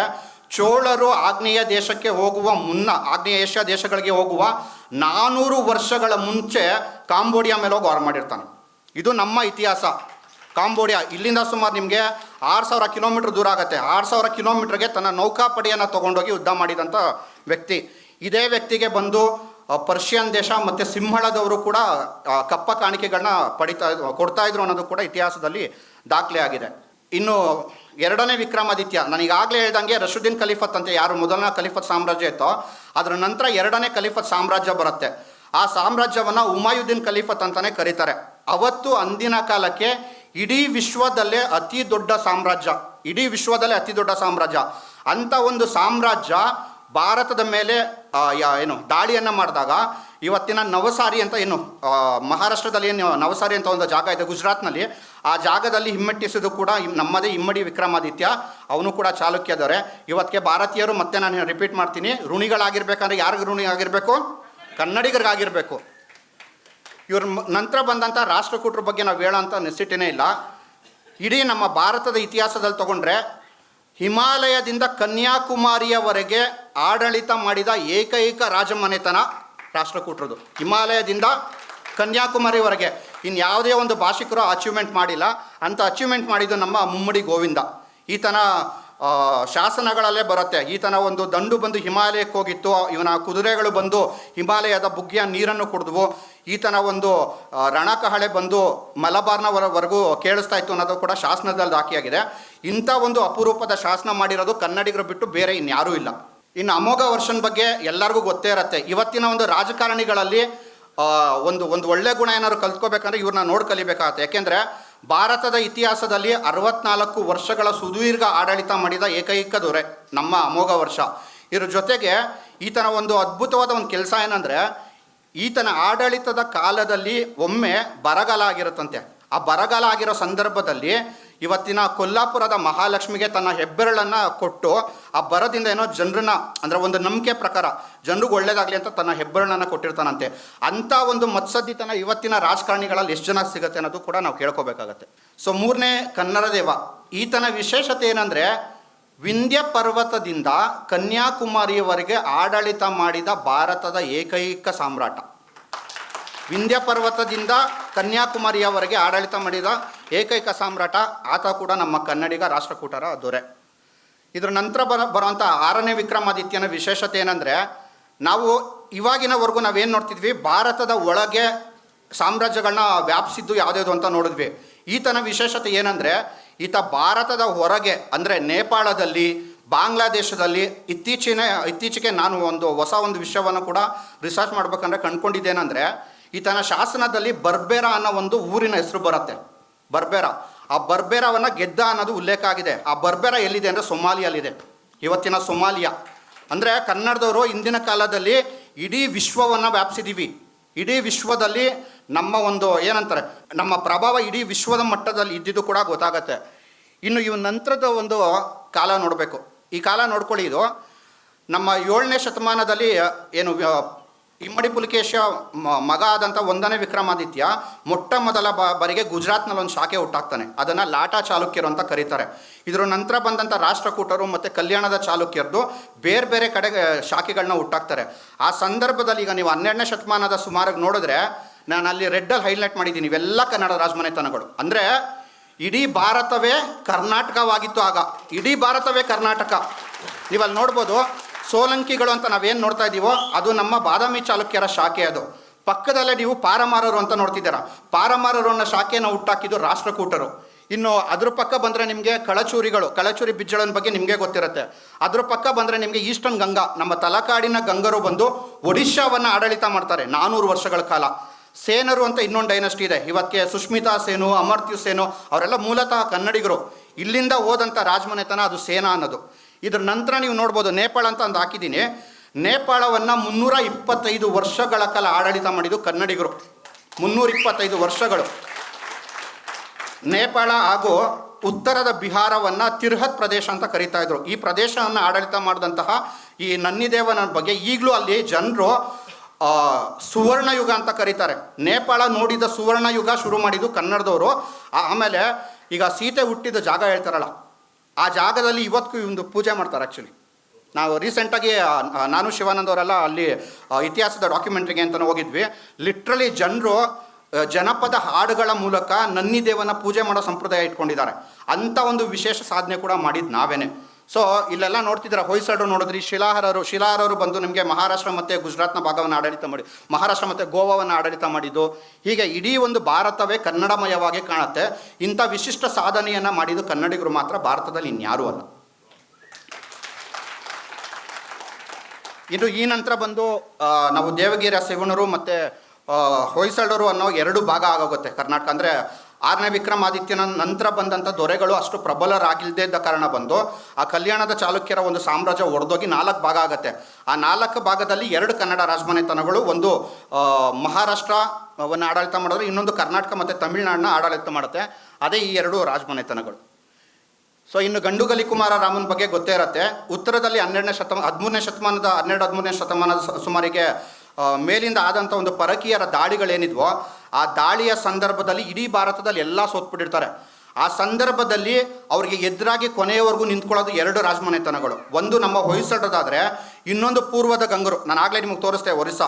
Speaker 1: ಚೋಳರು ಆಗ್ನೇಯ ದೇಶಕ್ಕೆ ಹೋಗುವ ಮುನ್ನ, ಆಗ್ನೇಯ ಏಷ್ಯಾ ದೇಶಗಳಿಗೆ ಹೋಗುವ ನಾನೂರು ವರ್ಷಗಳ ಮುಂಚೆ ಕಾಂಬೋಡಿಯಾ ಮೇಲೆ ಹೋಗಿ ಮಾಡಿರ್ತಾನೆ. ಇದು ನಮ್ಮ ಇತಿಹಾಸ. ಕಾಂಬೋಡಿಯಾ, ಇಲ್ಲಿಂದ ಸುಮಾರು ನಿಮಗೆ ಆರು ಸಾವಿರ ಕಿಲೋಮೀಟ್ರ್ ದೂರ ಆಗುತ್ತೆ. ಆರು ಸಾವಿರ ಕಿಲೋಮೀಟ್ರಿಗೆ ತನ್ನ ನೌಕಾಪಡೆಯನ್ನು ತೊಗೊಂಡೋಗಿ ಯುದ್ಧ ಮಾಡಿದಂಥ ವ್ಯಕ್ತಿ. ಇದೇ ವ್ಯಕ್ತಿಗೆ ಬಂದು ಪರ್ಷಿಯನ್ ದೇಶ ಮತ್ತು ಸಿಂಹಳದವರು ಕೂಡ ಕಪ್ಪ ಕಾಣಿಕೆಗಳನ್ನ ಪಡಿತಾ ಕೊಡ್ತಾ ಇದ್ರು ಅನ್ನೋದು ಕೂಡ ಇತಿಹಾಸದಲ್ಲಿ ದಾಖಲೆ ಆಗಿದೆ. ಇನ್ನು ಎರಡನೇ ವಿಕ್ರಮಾದಿತ್ಯ, ನನಗಾಗಲೇ ಹೇಳ್ದಂಗೆ ರಶುದ್ದೀನ್ ಖಲೀಫತ್ ಅಂತ ಯಾರು ಮೊದಲನೇ ಖಲೀಫತ್ ಸಾಮ್ರಾಜ್ಯ ಇತ್ತೋ, ಅದರ ನಂತರ ಎರಡನೇ ಖಲೀಫತ್ ಸಾಮ್ರಾಜ್ಯ ಬರುತ್ತೆ. ಆ ಸಾಮ್ರಾಜ್ಯವನ್ನು ಉಮಾಯುದ್ದೀನ್ ಖಲೀಫತ್ ಅಂತಲೇ ಕರೀತಾರೆ. ಅವತ್ತು ಅಂದಿನ ಕಾಲಕ್ಕೆ ಇಡೀ ವಿಶ್ವದಲ್ಲೇ ಅತಿ ದೊಡ್ಡ ಸಾಮ್ರಾಜ್ಯ, ಇಡೀ ವಿಶ್ವದಲ್ಲೇ ಅತಿ ದೊಡ್ಡ ಸಾಮ್ರಾಜ್ಯ. ಅಂತ ಒಂದು ಸಾಮ್ರಾಜ್ಯ ಭಾರತದ ಮೇಲೆ ಏನು, ದಾಳಿಯನ್ನು ಮಾಡಿದಾಗ ಇವತ್ತಿನ ನವಸಾರಿ ಅಂತ ಏನು ಮಹಾರಾಷ್ಟ್ರದಲ್ಲಿ ಏನು ನವಸಾರಿ ಅಂತ ಒಂದು ಜಾಗ ಇದೆ ಗುಜರಾತ್ನಲ್ಲಿ. ಆ ಜಾಗದಲ್ಲಿ ಹಿಮ್ಮೆಟ್ಟಿಸಿದ್ದು ಕೂಡ ನಮ್ಮದೇ ಇಮ್ಮಡಿ ವಿಕ್ರಮಾದಿತ್ಯ. ಅವನು ಕೂಡ ಚಾಲುಕ್ಯದವರೆ. ಇವತ್ತಿಗೆ ಭಾರತೀಯರು ಮತ್ತೆ ನಾನು ರಿಪೀಟ್ ಮಾಡ್ತೀನಿ. ಋಣಿಗಳಾಗಿರ್ಬೇಕಂದ್ರೆ ಯಾರಿಗೆ ಋಣಿ ಆಗಿರಬೇಕು? ಕನ್ನಡಿಗರಿಗಾಗಿರಬೇಕು. ಇವ್ರ ನಂತರ ಬಂದಂಥ ರಾಷ್ಟ್ರಕೂಟರ ಬಗ್ಗೆ ನಾವು ಹೇಳೋಂಥ ನೆಸಿಟಿನೇ ಇಲ್ಲ. ಇಡೀ ನಮ್ಮ ಭಾರತದ ಇತಿಹಾಸದಲ್ಲಿ ತಗೊಂಡ್ರೆ ಹಿಮಾಲಯದಿಂದ ಕನ್ಯಾಕುಮಾರಿಯವರೆಗೆ ಆಡಳಿತ ಮಾಡಿದ ಏಕೈಕ ರಾಜಮನೆತನ ರಾಷ್ಟ್ರಕೂಟರದು. ಹಿಮಾಲಯದಿಂದ ಕನ್ಯಾಕುಮಾರಿವರೆಗೆ. ಇನ್ನು ಯಾವುದೇ ಒಂದು ಭಾಷಿಕರು ಅಚೀವ್ಮೆಂಟ್ ಮಾಡಿಲ್ಲ. ಅಂತ ಅಚೀವ್ಮೆಂಟ್ ಮಾಡಿದ್ದು ನಮ್ಮ ಮುಮ್ಮಡಿ ಗೋವಿಂದ. ಈತನ ಶಾಸನಗಳಲ್ಲೇ ಬರುತ್ತೆ. ಈತನ ಒಂದು ದಂಡು ಬಂದು ಹಿಮಾಲಯಕ್ಕೆ ಹೋಗಿತ್ತು. ಇವನ ಕುದುರೆಗಳು ಬಂದು ಹಿಮಾಲಯದ ಬುಗ್ಗಿಯ ನೀರನ್ನು ಕುಡಿದ್ವು. ಈತನ ಒಂದು ರಣಕಹಳೆ ಬಂದು ಮಲಬಾರ್ನವರವರೆಗೂ ಕೇಳಿಸ್ತಾ ಇತ್ತು ಅನ್ನೋದು ಕೂಡ ಶಾಸನದಲ್ಲಿ ದಾಖಿಯಾಗಿದೆ ಇಂಥ ಒಂದು ಅಪರೂಪದ ಶಾಸನ ಮಾಡಿರೋದು ಕನ್ನಡಿಗರು ಬಿಟ್ಟು ಬೇರೆ ಇನ್ಯಾರೂ ಇಲ್ಲ. ಇನ್ನು ಅಮೋಘ ವರ್ಷನ್ ಬಗ್ಗೆ ಎಲ್ಲರಿಗೂ ಗೊತ್ತೇ ಇರುತ್ತೆ. ಇವತ್ತಿನ ಒಂದು ರಾಜಕಾರಣಿಗಳಲ್ಲಿ ಒಂದು ಒಂದು ಒಳ್ಳೆ ಗುಣ ಏನಾದ್ರು ಕಲ್ತ್ಕೋಬೇಕಂದ್ರೆ ಇವ್ರನ್ನ ನೋಡಿ ಕಲಿಬೇಕಾಗತ್ತೆ. ಯಾಕೆಂದರೆ ಭಾರತದ ಇತಿಹಾಸದಲ್ಲಿ ಅರವತ್ನಾಲ್ಕು ವರ್ಷಗಳ ಸುದೀರ್ಘ ಆಡಳಿತ ಮಾಡಿದ ಏಕೈಕ ದೊರೆ, ನಮ್ಮ ಅಮೋಘ ವರ್ಷ. ಇದ್ರ ಜೊತೆಗೆ ಈತನ ಒಂದು ಅದ್ಭುತವಾದ ಒಂದು ಕೆಲಸ ಏನಂದರೆ, ಈತನ ಆಡಳಿತದ ಕಾಲದಲ್ಲಿ ಒಮ್ಮೆ ಬರಗಾಲ ಆಗಿರುತ್ತಂತೆ ಆ ಬರಗಾಲ ಆಗಿರೋ ಸಂದರ್ಭದಲ್ಲಿ ಇವತ್ತಿನ ಕೊಲ್ಲಾಪುರದ ಮಹಾಲಕ್ಷ್ಮಿಗೆ ತನ್ನ ಹೆಬ್ಬೆರಳನ್ನು ಕೊಟ್ಟು ಆ ಬರದಿಂದ ಏನೋ ಜನರನ್ನ ಅಂದರೆ ಒಂದು ನಂಬಿಕೆ ಪ್ರಕಾರ ಜನರಿಗೆ ಒಳ್ಳೇದಾಗಲಿ ಅಂತ ತನ್ನ ಹೆಬ್ಬೆರಳನ್ನು ಕೊಟ್ಟಿರ್ತಾನಂತೆ. ಅಂಥ ಒಂದು ಮತ್ಸದ್ದಿತನ ಇವತ್ತಿನ ರಾಜಕಾರಣಿಗಳಲ್ಲಿ ಎಷ್ಟು ಜನ ಸಿಗುತ್ತೆ ಅನ್ನೋದು ಕೂಡ ನಾವು ಕೇಳ್ಕೋಬೇಕಾಗತ್ತೆ. ಸೊ ಮೂರನೇ ಕನ್ನಡ ದೇವ, ಈತನ ವಿಶೇಷತೆ ಏನಂದರೆ ವಿಂಧ್ಯ ಪರ್ವತದಿಂದ ಕನ್ಯಾಕುಮಾರಿಯವರೆಗೆ ಆಡಳಿತ ಮಾಡಿದ ಭಾರತದ ಏಕೈಕ ಸಾಮ್ರಾಟ. ವಿಂಧ್ಯ ಪರ್ವತದಿಂದ ಕನ್ಯಾಕುಮಾರಿಯವರೆಗೆ ಆಡಳಿತ ಮಾಡಿದ ಏಕೈಕ ಸಾಮ್ರಾಟ, ಆತ ಕೂಡ ನಮ್ಮ ಕನ್ನಡಿಗ ರಾಷ್ಟ್ರಕೂಟರ ದೊರೆ. ಇದರ ನಂತರ ಬರ ಬರುವಂಥ ಆರನೇ ವಿಕ್ರಮಾದಿತ್ಯನ ವಿಶೇಷತೆ ಏನಂದರೆ, ನಾವು ಇವಾಗಿನವರೆಗೂ ನಾವೇನು ನೋಡ್ತಿದ್ವಿ? ಭಾರತದ ಒಳಗೆ ಸಾಮ್ರಾಜ್ಯಗಳನ್ನ ವ್ಯಾಪಿಸಿದ್ದು ಯಾವುದ್ಯಾವುದು ಅಂತ ನೋಡಿದ್ವಿ. ಈತನ ವಿಶೇಷತೆ ಏನಂದರೆ, ಈತ ಭಾರತದ ಹೊರಗೆ, ಅಂದರೆ ನೇಪಾಳದಲ್ಲಿ, ಬಾಂಗ್ಲಾದೇಶದಲ್ಲಿ ಇತ್ತೀಚಿನ, ಇತ್ತೀಚೆಗೆ ನಾನು ಒಂದು ಹೊಸ ಒಂದು ವಿಷಯವನ್ನು ಕೂಡ ರಿಸರ್ಚ್ ಮಾಡ್ಬೇಕಂದ್ರೆ ಕಂಡ್ಕೊಂಡಿದ್ದೇನೆಂದರೆ ಈತನ ಶಾಸನದಲ್ಲಿ ಬರ್ಬೇರ ಅನ್ನೋ ಒಂದು ಊರಿನ ಹೆಸರು ಬರುತ್ತೆ. ಬರ್ಬೇರ. ಆ ಬರ್ಬೇರವನ್ನು ಗೆದ್ದ ಅನ್ನೋದು ಉಲ್ಲೇಖ ಆಗಿದೆ. ಆ ಬರ್ಬೇರ ಎಲ್ಲಿದೆ ಅಂದರೆ ಸೊಮಾಲಿಯಲ್ಲಿದೆ. ಇವತ್ತಿನ ಸೊಮಾಲಿಯಾ. ಅಂದರೆ ಕನ್ನಡದವರು ಇಂದಿನ ಕಾಲದಲ್ಲಿ ಇಡೀ ವಿಶ್ವವನ್ನು ವ್ಯಾಪಿಸಿದ್ದೀವಿ ಇಡೀ ವಿಶ್ವದಲ್ಲಿ ನಮ್ಮ ಒಂದು ಏನಂತಾರೆ, ನಮ್ಮ ಪ್ರಭಾವ ಇಡೀ ವಿಶ್ವದ ಮಟ್ಟದಲ್ಲಿ ಇದ್ದಿದ್ದು ಕೂಡ ಗೊತ್ತಾಗತ್ತೆ. ಇನ್ನು ಇವ ನಂತರದ ಒಂದು ಕಾಲ ನೋಡಬೇಕು. ಈ ಕಾಲ ನೋಡ್ಕೊಳ್ಳಿ ಇದು. ನಮ್ಮ ಏಳನೇ ಶತಮಾನದಲ್ಲಿ ಏನು ಇಮ್ಮಡಿ ಪುಲಿಕೇಶ ಮಗ ಆದಂಥ ಒಂದನೇ ವಿಕ್ರಮಾದಿತ್ಯ ಮೊಟ್ಟ ಮೊದಲ ಬ, ಬಾರಿಗೆ ಗುಜರಾತ್ನಲ್ಲಿ ಒಂದು ಶಾಖೆ ಹುಟ್ಟಾಗ್ತಾನೆ ಅದನ್ನು ಲಾಟಾ ಚಾಲುಕ್ಯರು ಅಂತ ಕರೀತಾರೆ. ಇದರ ನಂತರ ಬಂದಂಥ ರಾಷ್ಟ್ರಕೂಟರು ಮತ್ತು ಕಲ್ಯಾಣದ ಚಾಲುಕ್ಯರದು ಬೇರೆ ಬೇರೆ ಕಡೆಗೆ ಶಾಖೆಗಳನ್ನ ಹುಟ್ಟಾಕ್ತಾರೆ. ಆ ಸಂದರ್ಭದಲ್ಲಿ ಈಗ ನೀವು ಹನ್ನೆರಡನೇ ಶತಮಾನದ ಸುಮಾರಾಗಿ ನೋಡಿದ್ರೆ ನಾನು ಅಲ್ಲಿ ರೆಡ್ಡಲ್ಲಿ ಹೈಲೈಟ್ ಮಾಡಿದ್ದೀನಿ ಇವೆಲ್ಲ ಕನ್ನಡ ರಾಜಮನೆತನಗಳು. ಅಂದರೆ ಇಡೀ ಭಾರತವೇ ಕರ್ನಾಟಕವಾಗಿತ್ತು ಆಗ. ಇಡೀ ಭಾರತವೇ ಕರ್ನಾಟಕ. ನೀವು ಅಲ್ಲಿ ನೋಡ್ಬೋದು ಸೋಲಂಕಿಗಳು ಅಂತ ನಾವೇನು ನೋಡ್ತಾ ಇದ್ದೀವೋ ಅದು ನಮ್ಮ ಬಾದಾಮಿ ಚಾಲುಕ್ಯರ ಶಾಖೆ ಅದು. ಪಕ್ಕದಲ್ಲೇ ನೀವು ಪಾರಮಾರರು ಅಂತ ನೋಡ್ತಿದ್ದೀರ. ಪಾರಮಾರರು ಅನ್ನೋ ಶಾಖೆಯನ್ನು ಹುಟ್ಟಾಕಿದ್ದು ರಾಷ್ಟ್ರಕೂಟರು. ಇನ್ನು ಅದ್ರ ಪಕ್ಕ ಬಂದರೆ ನಿಮಗೆ ಕಳಚೂರಿಗಳು, ಕಳಚೂರಿ ಬಿಜ್ಜಳನ ಬಗ್ಗೆ ನಿಮಗೆ ಗೊತ್ತಿರುತ್ತೆ. ಅದ್ರ ಪಕ್ಕ ಬಂದರೆ ನಿಮಗೆ ಈಸ್ಟರ್ನ್ ಗಂಗಾ, ನಮ್ಮ ತಲಕಾಡಿನ ಗಂಗರು ಬಂದು ಒಡಿಶಾವನ್ನು ಆಡಳಿತ ಮಾಡ್ತಾರೆ ನಾನ್ನೂರು ವರ್ಷಗಳ ಕಾಲ. ಸೇನರು ಅಂತ ಇನ್ನೊಂದು ಡೈನಸ್ಟಿ ಇದೆ. ಇವತ್ತಿಗೆ ಸುಷ್ಮಿತಾ ಸೇನು, ಅಮರ್ತ್ಯು ಸೇನು, ಅವರೆಲ್ಲ ಮೂಲತಃ ಕನ್ನಡಿಗರು. ಇಲ್ಲಿಂದ ಹೋದಂಥ ರಾಜಮನೆತನ ಅದು ಸೇನಾ ಅನ್ನೋದು. ಇದ್ರ ನಂತರ ನೀವು ನೋಡ್ಬೋದು ನೇಪಾಳ ಅಂತ ಒಂದು ಹಾಕಿದ್ದೀನಿ. ನೇಪಾಳವನ್ನು ಮುನ್ನೂರ ಇಪ್ಪತ್ತೈದು ವರ್ಷಗಳ ಕಾಲ ಆಡಳಿತ ಮಾಡಿದ್ದು ಕನ್ನಡಿಗರು ಮುನ್ನೂರ ಇಪ್ಪತ್ತೈದು ವರ್ಷಗಳು. ನೇಪಾಳ ಹಾಗೂ ಉತ್ತರದ ಬಿಹಾರವನ್ನು ತಿರ್ಹತ್ ಪ್ರದೇಶ ಅಂತ ಕರೀತಾ ಇದ್ರು. ಈ ಪ್ರದೇಶವನ್ನು ಆಡಳಿತ ಮಾಡಿದಂತಹ ಈ ನನ್ನಿದೇವನ ಬಗ್ಗೆ ಈಗಲೂ ಅಲ್ಲಿ ಜನರು ಸುವರ್ಣಯುಗ ಅಂತ ಕರೀತಾರೆ. ನೇಪಾಳ ನೋಡಿದ ಸುವರ್ಣಯುಗ ಶುರು ಮಾಡಿದ್ದು ಕನ್ನಡದವರು. ಆಮೇಲೆ ಈಗ ಸೀತೆ ಹುಟ್ಟಿದ ಜಾಗ ಹೇಳ್ತಾರಲ್ಲ ಆ ಜಾಗದಲ್ಲಿ ಇವತ್ತಿಗೂ ಒಂದು ಪೂಜೆ ಮಾಡ್ತಾರೆ ಆ್ಯಕ್ಚುಲಿ ನಾವು ರೀಸೆಂಟಾಗಿ ನಾನು ಶಿವಾನಂದ್ ಅವರೆಲ್ಲ ಅಲ್ಲಿ ಇತಿಹಾಸದ ಡಾಕ್ಯುಮೆಂಟ್ರಿಗೆ ಅಂತ ಹೋಗಿದ್ವಿ. ಲಿಟ್ರಲಿ ಜನರು ಜನಪದ ಹಾಡುಗಳ ಮೂಲಕ ನನ್ನಿ ದೇವನ ಪೂಜೆ ಮಾಡೋ ಸಂಪ್ರದಾಯ ಇಟ್ಕೊಂಡಿದ್ದಾರೆ. ಅಂಥ ಒಂದು ವಿಶೇಷ ಸಾಧನೆ ಕೂಡ ಮಾಡಿದ್ದು ನಾವೇನೆ. ಸೊ ಇಲ್ಲೆಲ್ಲ ನೋಡ್ತಿದ್ದೀರಾ ಹೊಯ್ಸಳರು ನೋಡಿದ್ರಿ, ಶಿಲಾಹಾರರು ಶಿಲಾಹಾರರು ಬಂದು ನಿಮಗೆ ಮಹಾರಾಷ್ಟ್ರ ಮತ್ತು ಗುಜರಾತ್ನ ಭಾಗವನ್ನು ಆಡಳಿತ ಮಾಡಿ, ಮಹಾರಾಷ್ಟ್ರ ಮತ್ತು ಗೋವಾವನ್ನು ಆಡಳಿತ ಮಾಡಿದ್ದು. ಹೀಗೆ ಇಡೀ ಒಂದು ಭಾರತವೇ ಕನ್ನಡಮಯವಾಗಿ ಕಾಣುತ್ತೆ. ಇಂಥ ವಿಶಿಷ್ಟ ಸಾಧನೆಯನ್ನು ಮಾಡಿದ್ದು ಕನ್ನಡಿಗರು ಮಾತ್ರ, ಭಾರತದಲ್ಲಿ ಇನ್ಯಾರೂ ಅಲ್ಲ. ಇದು ಈ ನಂತರ ಬಂದು ನಾವು ದೇವಗಿರಿಯ ಶಿವಣರು ಮತ್ತು ಹೊಯ್ಸಳರು ಅನ್ನೋ ಎರಡು ಭಾಗ ಆಗೋಗುತ್ತೆ ಕರ್ನಾಟಕ. ಅಂದರೆ ಆರನೇ ವಿಕ್ರಮಾದಿತ್ಯನ ನಂತರ ಬಂದಂಥ ದೊರೆಗಳು ಅಷ್ಟು ಪ್ರಬಲರಾಗಿಲ್ಲದೇ ಇದ್ದ ಕಾರಣ ಬಂದು ಆ ಕಲ್ಯಾಣದ ಚಾಲುಕ್ಯರ ಒಂದು ಸಾಮ್ರಾಜ್ಯ ಒಡೆದೋಗಿ ನಾಲ್ಕು ಭಾಗ ಆಗುತ್ತೆ. ಆ ನಾಲ್ಕು ಭಾಗದಲ್ಲಿ ಎರಡು ಕನ್ನಡ ರಾಜಮನೆತನಗಳು, ಒಂದು ಮಹಾರಾಷ್ಟ್ರ ಮಹಾರಾಷ್ಟ್ರವನ್ನು ಆಡಳಿತ ಮಾಡಿದ್ರೆ ಇನ್ನೊಂದು ಕರ್ನಾಟಕ ಮತ್ತು ತಮಿಳುನಾಡನ್ನ ಆಡಳಿತ ಮಾಡುತ್ತೆ. ಅದೇ ಈ ಎರಡು ರಾಜಮನೆತನಗಳು. ಸೊ ಇನ್ನು ಗಂಡುಗಲಿ ಕುಮಾರ ರಾಮನ ಬಗ್ಗೆ ಗೊತ್ತೇ ಇರುತ್ತೆ. ಉತ್ತರದಲ್ಲಿ ಹನ್ನೆರಡನೇ ಶತಮಾನ ಹದಿಮೂರನೇ ಶತಮಾನದ, ಹನ್ನೆರಡು ಹದಿಮೂರನೇ ಶತಮಾನದ ಸುಮಾರಿಗೆ ಮೇಲಿಂದ ಆದಂಥ ಒಂದು ಪರಕೀಯರ ದಾಳಿಗಳೇನಿದ್ವೋ ಆ ದಾಳಿಯ ಸಂದರ್ಭದಲ್ಲಿ ಇಡೀ ಭಾರತದಲ್ಲಿ ಎಲ್ಲ ಸೋತ್ಬಿಟ್ಟಿರ್ತಾರೆ. ಆ ಸಂದರ್ಭದಲ್ಲಿ ಅವರಿಗೆ ಎದುರಾಗಿ ಕೊನೆಯವರೆಗೂ ನಿಂತ್ಕೊಳ್ಳೋದು ಎರಡು ರಾಜಮನೆತನಗಳು. ಒಂದು ನಮ್ಮ ಹೊಯ್ಸಳದಾದರೆ ಇನ್ನೊಂದು ಪೂರ್ವದ ಗಂಗರು. ನಾನು ಆಗಲೇ ನಿಮಗೆ ತೋರಿಸ್ತೇವೆ ಒರಿಸ್ಸಾ.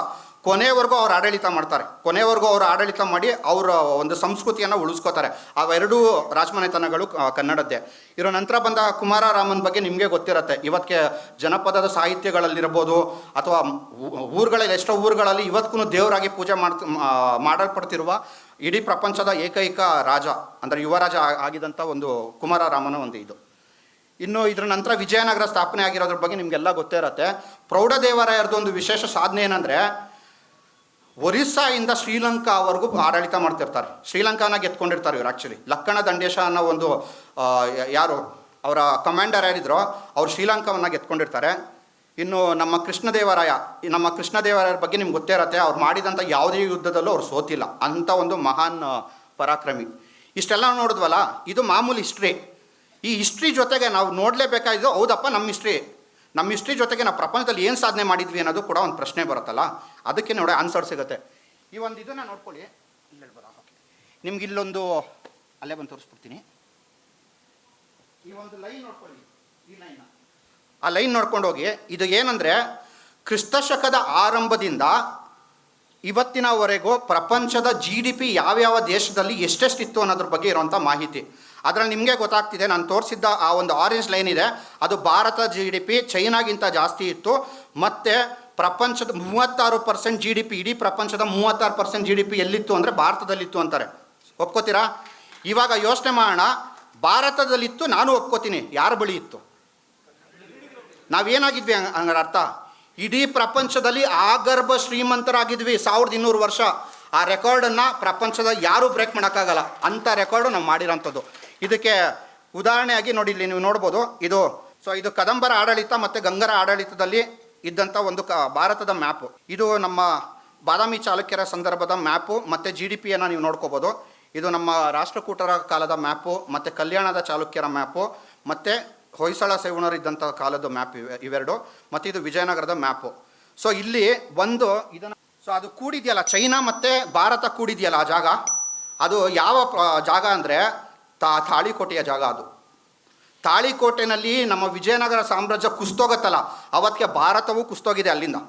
Speaker 1: ಕೊನೆಯವರೆಗೂ ಅವ್ರು ಆಡಳಿತ ಮಾಡ್ತಾರೆ. ಕೊನೆವರೆಗೂ ಅವರು ಆಡಳಿತ ಮಾಡಿ ಅವರ ಒಂದು ಸಂಸ್ಕೃತಿಯನ್ನು ಉಳಿಸ್ಕೋತಾರೆ. ಅವೆರಡೂ ರಾಜಮನೆತನಗಳು ಕನ್ನಡದ್ದೇ. ಇರೋ ನಂತರ ಬಂದ ಕುಮಾರರಾಮನ್ ಬಗ್ಗೆ ನಿಮಗೆ ಗೊತ್ತಿರುತ್ತೆ. ಇವತ್ತಿಗೆ ಜನಪದದ ಸಾಹಿತ್ಯಗಳಲ್ಲಿರ್ಬೋದು, ಅಥವಾ ಊರುಗಳಲ್ಲಿ ಎಷ್ಟೋ ಊರುಗಳಲ್ಲಿ ಇವತ್ತಿಗೂ ದೇವರಾಗಿ ಪೂಜೆ ಮಾಡ್ತ ಮಾಡಲ್ಪಡ್ತಿರುವ ಇಡೀ ಪ್ರಪಂಚದ ಏಕೈಕ ರಾಜ, ಅಂದರೆ ಯುವರಾಜ ಆಗಿದಂಥ ಒಂದು ಕುಮಾರರಾಮನ ಒಂದು ಇದು. ಇನ್ನು ಇದರ ನಂತರ ವಿಜಯನಗರ ಸ್ಥಾಪನೆ ಆಗಿರೋದ್ರ ಬಗ್ಗೆ ನಿಮಗೆಲ್ಲ ಗೊತ್ತೇ ಇರುತ್ತೆ ಪ್ರೌಢದೇವರಾಯರದು ಒಂದು ವಿಶೇಷ ಸಾಧನೆ ಏನಂದರೆ ಒರಿಸ್ಸಾಯಿಂದ ಶ್ರೀಲಂಕಾವರೆಗೂ ಆಡಳಿತ ಮಾಡ್ತಿರ್ತಾರೆ. ಶ್ರೀಲಂಕಾನ ಗೆದ್ಕೊಂಡಿರ್ತಾರೆ ಇವ್ರು ಆ್ಯಕ್ಚುಲಿ ಲಕ್ಕಣ ದಂಡೇಶ ಅನ್ನೋ ಒಂದು ಯಾರು? ಅವರ ಕಮಾಂಡರ್ ಯಾರಿದ್ರೋ, ಅವ್ರು ಶ್ರೀಲಂಕಾವನ್ನು ಗೆದ್ಕೊಂಡಿರ್ತಾರೆ. ಇನ್ನು ನಮ್ಮ ಕೃಷ್ಣದೇವರಾಯ ನಮ್ಮ ಕೃಷ್ಣದೇವರಾಯರ ಬಗ್ಗೆ ನಿಮ್ಗೆ ಗೊತ್ತೇ ಇರತ್ತೆ, ಅವ್ರು ಮಾಡಿದಂಥ ಯಾವುದೇ ಯುದ್ಧದಲ್ಲೂ ಅವ್ರು ಸೋತಿಲ್ಲ. ಅಂಥ ಒಂದು ಮಹಾನ್ ಪರಾಕ್ರಮಿ. ಇಷ್ಟೆಲ್ಲ ನೋಡಿದ್ವಲ್ಲ, ಇದು ಮಾಮೂಲಿ ಹಿಸ್ಟ್ರಿ ಈ ಹಿಸ್ಟ್ರಿ ಜೊತೆಗೆ ನಾವು ನೋಡಲೇಬೇಕಾಗಿದ್ದು, ಹೌದಪ್ಪ, ನಮ್ಮ ಹಿಸ್ಟ್ರಿ ನಮ್ಮ ಹಿಸ್ಟ್ರಿ ಜೊತೆಗೆ ನಾವು ಪ್ರಪಂಚದಲ್ಲಿ ಏನು ಸಾಧನೆ ಮಾಡಿದ್ವಿ ಅನ್ನೋದು ಕೂಡ ಒಂದು ಪ್ರಶ್ನೆ ಬರುತ್ತಲ್ಲ? ಅದಕ್ಕೆ ನೋಡಿ ಆನ್ಸರ್ ಸಿಗುತ್ತೆ. ಈ ಒಂದು ಇದನ್ನ ನೋಡ್ಕೊಳ್ಳಿ. ಇಲ್ಲಿ ಹೇಳ್ಬೋದಾ? ಓಕೆ ನಿಮ್ಗೆ ಇಲ್ಲೊಂದು ಅಲ್ಲೇ ಬಂದು ತೋರಿಸ್ಬಿಡ್ತೀನಿ. ಈ ಒಂದು ಲೈನ್ ನೋಡ್ಕೊಳ್ಳಿ. ಈ ಲೈನ್ ಆ ಲೈನ್ ನೋಡ್ಕೊಂಡು ಹೋಗಿ. ಇದು ಏನಂದರೆ ಕ್ರಿಸ್ತಶಕದ ಆರಂಭದಿಂದ ಇವತ್ತಿನವರೆಗೂ ಪ್ರಪಂಚದ ಜಿ ಡಿ ಪಿ ಯಾವ್ಯಾವ ದೇಶದಲ್ಲಿ ಎಷ್ಟೆಷ್ಟಿತ್ತು ಅನ್ನೋದ್ರ ಬಗ್ಗೆ ಇರುವಂಥ ಮಾಹಿತಿ. ಅದರಲ್ಲಿ ನಿಮಗೆ ಗೊತ್ತಾಗ್ತಿದೆ, ನಾನು ತೋರಿಸಿದ್ದ ಆ ಒಂದು ಆರೆಂಜ್ ಲೈನ್ ಇದೆ. ಅದು ಭಾರತ ಜಿ ಡಿ ಪಿ ಚೈನಾಗಿಂತ ಜಾಸ್ತಿ ಇತ್ತು. ಮತ್ತು ಪ್ರಪಂಚದ ಮೂವತ್ತಾರು ಪರ್ಸೆಂಟ್ ಜಿ ಡಿ ಪಿ ಇಡೀ ಪ್ರಪಂಚದ ಮೂವತ್ತಾರು ಪರ್ಸೆಂಟ್ ಜಿ ಡಿ ಪಿ ಎಲ್ಲಿತ್ತು ಅಂದರೆ ಭಾರತದಲ್ಲಿತ್ತು ಅಂತಾರೆ. ಒಪ್ಕೋತೀರಾ? ಇವಾಗ ಯೋಚನೆ ಮಾಡೋಣ. ಭಾರತದಲ್ಲಿತ್ತು, ನಾನು ಒಪ್ಕೋತೀನಿ. ಯಾರ ಬಳಿ ಇತ್ತು? ನಾವೇನಾಗಿದ್ವಿ ಹಂಗಾರ ಅರ್ಥ? ಇಡೀ ಪ್ರಪಂಚದಲ್ಲಿ ಆಗರ್ಭ ಶ್ರೀಮಂತರಾಗಿದ್ವಿ ಸಾವಿರದ ಇನ್ನೂರು ವರ್ಷ. ಆ ರೆಕಾರ್ಡನ್ನು ಪ್ರಪಂಚದ ಯಾರೂ ಬ್ರೇಕ್ ಮಾಡೋಕ್ಕಾಗಲ್ಲ. ಅಂಥ ರೆಕಾರ್ಡು ನಾವು ಮಾಡಿರೋಂಥದ್ದು. ಇದಕ್ಕೆ ಉದಾಹರಣೆಯಾಗಿ ನೋಡಿ, ಇಲ್ಲಿ ನೀವು ನೋಡ್ಬೋದು, ಇದು ಸೊ ಇದು ಕದಂಬರ ಆಡಳಿತ ಮತ್ತು ಗಂಗರ ಆಡಳಿತದಲ್ಲಿ ಇದ್ದಂಥ ಒಂದು ಕ, ಭಾರತದ ಮ್ಯಾಪು. ಇದು ನಮ್ಮ ಬಾದಾಮಿ ಚಾಲುಕ್ಯರ ಸಂದರ್ಭದ ಮ್ಯಾಪು ಮತ್ತು ಜಿ ಡಿ ಪಿಯನ್ನು ನೀವು ನೋಡ್ಕೋಬೋದು. ಇದು ನಮ್ಮ ರಾಷ್ಟ್ರಕೂಟರ ಕಾಲದ ಮ್ಯಾಪು ಮತ್ತು ಕಲ್ಯಾಣದ ಚಾಲುಕ್ಯರ ಮ್ಯಾಪು ಮತ್ತು ಹೊಯ್ಸಳ ಸೇವಣರಿದ್ದಂಥ ಕಾಲದ ಮ್ಯಾಪ್ ಇವೆ, ಇವೆರಡು ಮತ್ತು ಇದು ವಿಜಯನಗರದ ಮ್ಯಾಪು. ಸೊ ಇಲ್ಲಿ ಒಂದು ಇದನ್ನು ಸೊ ಅದು ಕೂಡಿದೆಯಲ್ಲ, ಚೈನಾ ಮತ್ತು ಭಾರತ ಕೂಡಿದೆಯಲ್ಲ ಆ ಜಾಗ. ಅದು ಯಾವ ಜಾಗ ಅಂದರೆ ತಾ ತಾಳಿಕೋಟೆಯ ಜಾಗ ಅದು. ತಾಳಿಕೋಟೆನಲ್ಲಿ ನಮ್ಮ ವಿಜಯನಗರ ಸಾಮ್ರಾಜ್ಯ ಕುಸ್ತೋಗತ್ತಲ್ಲ, ಅವತ್ತಿಗೆ ಭಾರತವು ಕುಸ್ತೋಗಿದೆ ಅಲ್ಲಿಂದ.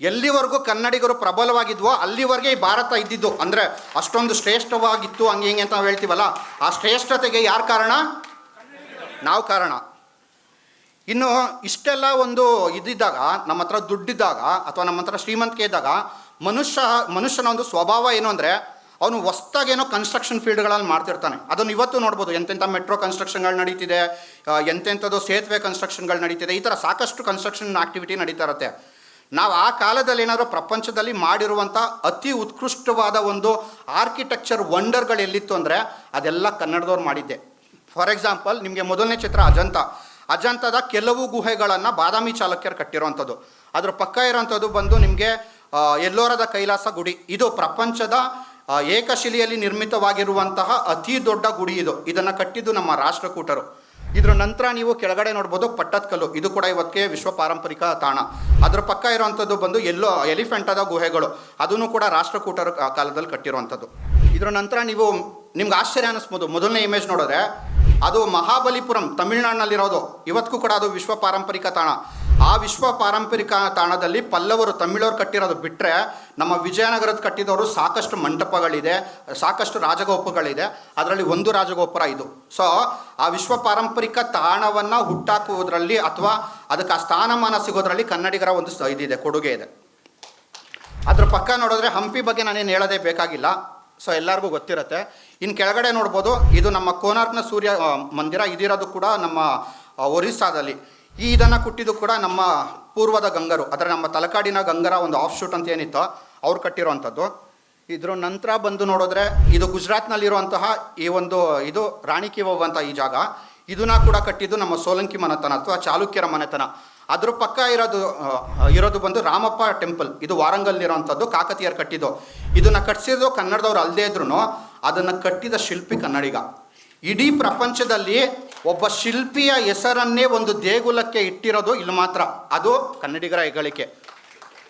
Speaker 1: ಎಲ್ಲಿವರೆಗೂ ಕನ್ನಡಿಗರು ಪ್ರಬಲವಾಗಿದ್ವೋ ಅಲ್ಲಿವರೆಗೆ ಈ ಭಾರತ ಇದ್ದಿದ್ದು. ಅಂದರೆ ಅಷ್ಟೊಂದು ಶ್ರೇಷ್ಠವಾಗಿತ್ತು, ಹಂಗೆ ಹಿಂಗೆ ಅಂತ ನಾವು ಹೇಳ್ತೀವಲ್ಲ, ಆ ಶ್ರೇಷ್ಠತೆಗೆ ಯಾರು ಕಾರಣ? ನಾವು ಕಾರಣ. ಇನ್ನು ಇಷ್ಟೆಲ್ಲ ಒಂದು ಇದ್ದಿದ್ದಾಗ ನಮ್ಮ ಹತ್ರ ದುಡ್ಡಿದ್ದಾಗ, ಅಥವಾ ನಮ್ಮ ಹತ್ರ ಶ್ರೀಮಂತಿಕೆ ಇದ್ದಾಗ, ಮನುಷ್ಯ, ಮನುಷ್ಯನ ಒಂದು ಸ್ವಭಾವ ಏನು ಅಂದರೆ ಅವನು ಹೊಸ್ದಾಗೇನೋ ಕನ್ಸ್ಟ್ರಕ್ಷನ್ ಫೀಲ್ಡ್ಗಳಲ್ಲಿ ಮಾಡ್ತಿರ್ತಾನೆ. ಅದನ್ನು ಇವತ್ತು ನೋಡ್ಬೋದು. ಎಂತೆಂಥ ಮೆಟ್ರೋ ಕನ್ಸ್ಟ್ರಕ್ಷನ್ಗಳು ನಡೀತಿದೆ ಎಂತೆಂಥದ್ದು ಸೇತುವೆ ಕನ್ಸ್ಟ್ರಕ್ಷನ್ಗಳು ನಡೀತಿದೆ, ಈ ಥರ ಸಾಕಷ್ಟು ಕನ್ಸ್ಟ್ರಕ್ಷನ್ ಆಕ್ಟಿವಿಟಿ ನಡೀತಾ ಇರುತ್ತೆ. ನಾವು ಆ ಕಾಲದಲ್ಲಿ ಏನಾದರೂ ಪ್ರಪಂಚದಲ್ಲಿ ಮಾಡಿರುವಂಥ ಅತಿ ಉತ್ಕೃಷ್ಟವಾದ ಒಂದು ಆರ್ಕಿಟೆಕ್ಚರ್ ವಂಡರ್ಗಳು ಎಲ್ಲಿತ್ತು ಅಂದರೆ ಅದೆಲ್ಲ ಕನ್ನಡದವ್ರು ಮಾಡಿದ್ದೆ. ಫಾರ್ ಎಕ್ಸಾಂಪಲ್ ನಿಮಗೆ ಮೊದಲನೇ ಚಿತ್ರ ಅಜಂತ. ಅಜಂತದ ಕೆಲವು ಗುಹೆಗಳನ್ನು ಬಾದಾಮಿ ಚಾಲುಕ್ಯರು ಕಟ್ಟಿರುವಂಥದ್ದು. ಅದರ ಪಕ್ಕ ಇರೋವಂಥದ್ದು ಬಂದು ನಿಮಗೆ ಎಲ್ಲೋರದ ಕೈಲಾಸ ಗುಡಿ. ಇದು ಪ್ರಪಂಚದ ಏಕಶಿಲೆಯಲ್ಲಿ ನಿರ್ಮಿತವಾಗಿರುವಂತಹ ಅತಿ ದೊಡ್ಡ ಗುಡಿ ಇದು. ಇದನ್ನು ಕಟ್ಟಿದ್ದು ನಮ್ಮ ರಾಷ್ಟ್ರಕೂಟರು. ಇದರ ನಂತರ ನೀವು ಕೆಳಗಡೆ ನೋಡ್ಬೋದು ಪಟ್ಟದಕಲ್ಲು ಇದು ಕೂಡ ಇವತ್ತಿಗೆ ವಿಶ್ವ ಪಾರಂಪರಿಕ ತಾಣ. ಅದರ ಪಕ್ಕ ಇರುವಂಥದ್ದು ಬಂದು ಎಲ್ಲೋ ಎಲಿಫೆಂಟದ ಗುಹೆಗಳು. ಅದನ್ನು ಕೂಡ ರಾಷ್ಟ್ರಕೂಟರ ಕಾಲದಲ್ಲಿ ಕಟ್ಟಿರುವಂಥದ್ದು. ಇದರ ನಂತರ ನೀವು ನಿಮ್ಗೆ ಆಶ್ಚರ್ಯ ಅನ್ನಿಸ್ಬೋದು ಮೊದಲನೇ ಇಮೇಜ್ ನೋಡಿದ್ರೆ ಅದು ಮಹಾಬಲಿಪುರಂ, ತಮಿಳ್ನಾಡಿನಲ್ಲಿರೋದು. ಇವತ್ತಿಗೂ ಕೂಡ ಅದು ವಿಶ್ವ ಪಾರಂಪರಿಕ ತಾಣ. ಆ ವಿಶ್ವ ಪಾರಂಪರಿಕ ತಾಣದಲ್ಲಿ ಪಲ್ಲವರು ತಮಿಳವರು ಕಟ್ಟಿರೋದು ಬಿಟ್ಟರೆ ನಮ್ಮ ವಿಜಯನಗರದ ಕಟ್ಟಿದವರು ಸಾಕಷ್ಟು ಮಂಟಪಗಳಿದೆ, ಸಾಕಷ್ಟು ರಾಜಗೋಪುರಗಳಿದೆ. ಅದರಲ್ಲಿ ಒಂದು ರಾಜಗೋಪುರ ಇದು. ಸೊ ಆ ವಿಶ್ವ ಪಾರಂಪರಿಕ ತಾಣವನ್ನು ಹುಟ್ಟಾಕುವುದರಲ್ಲಿ ಅಥವಾ ಅದಕ್ಕೆ ಆ ಸ್ಥಾನಮಾನ ಸಿಗೋದ್ರಲ್ಲಿ ಕನ್ನಡಿಗರ ಒಂದು ಇದಿದೆ, ಕೊಡುಗೆ ಇದೆ. ಅದ್ರ ಪಕ್ಕ ನೋಡಿದ್ರೆ ಹಂಪಿ ಬಗ್ಗೆ ನಾನೇನು ಹೇಳೋದೇ ಬೇಕಾಗಿಲ್ಲ. ಸೊ ಎಲ್ಲರಿಗೂ ಗೊತ್ತಿರುತ್ತೆ. ಇನ್ನು ಕೆಳಗಡೆ ನೋಡ್ಬೋದು, ಇದು ನಮ್ಮ ಕೋನಾರ್ಕ್ನ ಸೂರ್ಯ ಮಂದಿರ. ಇದಿರೋದು ಕೂಡ ನಮ್ಮ ಒರಿಸ್ಸಾದಲ್ಲಿ. ಈ ಇದನ್ನು ಕೊಟ್ಟಿದ್ದು ಕೂಡ ನಮ್ಮ ಪೂರ್ವದ ಗಂಗರು. ಅದರ ನಮ್ಮ ತಲಕಾಡಿನ ಗಂಗರ ಒಂದು ಆಫ್ ಶೂಟ್ ಅಂತ ಏನಿತ್ತು, ಅವ್ರು ಕಟ್ಟಿರುವಂಥದ್ದು. ಇದ್ರ ನಂತರ ಬಂದು ನೋಡಿದ್ರೆ, ಇದು ಗುಜರಾತ್ನಲ್ಲಿರುವಂತಹ ಈ ಒಂದು, ಇದು ರಾಣಿ ಕಿ ಅಂತ ಈ ಜಾಗ. ಇದನ್ನ ಕೂಡ ಕಟ್ಟಿದ್ದು ನಮ್ಮ ಸೋಲಂಕಿ ಮನೆತನ ಅಥವಾ ಚಾಲುಕ್ಯರ ಮನೆತನ. ಅದ್ರ ಪಕ್ಕ ಇರೋದು ಇರೋದು ಬಂದು ರಾಮಪ್ಪ ಟೆಂಪಲ್. ಇದು ವಾರಂಗಲ್ನಿರೋವಂಥದ್ದು ಕಾಕತೀಯರು ಕಟ್ಟಿದ್ದು. ಇದನ್ನು ಕಟ್ಟಿಸಿದ್ದು ಕನ್ನಡದವ್ರು ಅಲ್ಲದೇ ಇದ್ರು ಅದನ್ನು ಕಟ್ಟಿದ ಶಿಲ್ಪಿ ಕನ್ನಡಿಗ. ಇಡೀ ಪ್ರಪಂಚದಲ್ಲಿ ಒಬ್ಬ ಶಿಲ್ಪಿಯ ಹೆಸರನ್ನೇ ಒಂದು ದೇಗುಲಕ್ಕೆ ಇಟ್ಟಿರೋದು ಇಲ್ಲಿ ಮಾತ್ರ. ಅದು ಕನ್ನಡಿಗರ ಹೆಗಳಿಕೆ